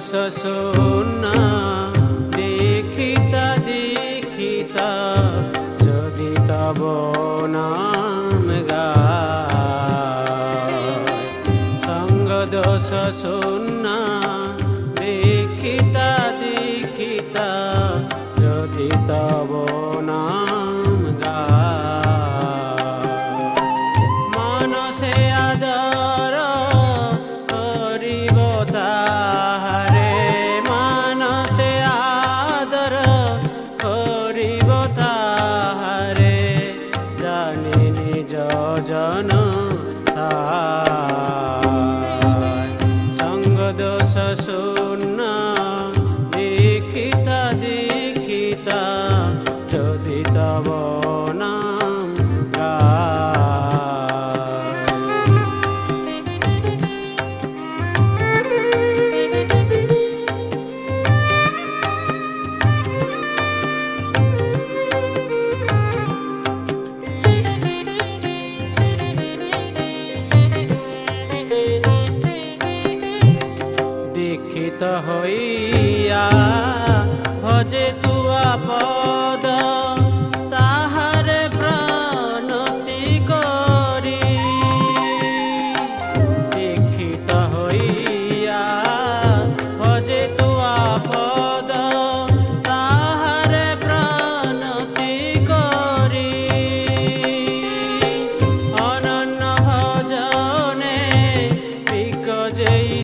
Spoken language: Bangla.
শূন্য দেখিতা দেখিতা যদি তব নাম গায়। সঙ্গ দোষ শূন্য দেখিতা দেখিতা যদি তব তার। সঙ্গ দোষ শূন্য দীক্ষিতা দীক্ষিতা যদি তব দীক্ষিত হইয়া ভজে তুয়া পদ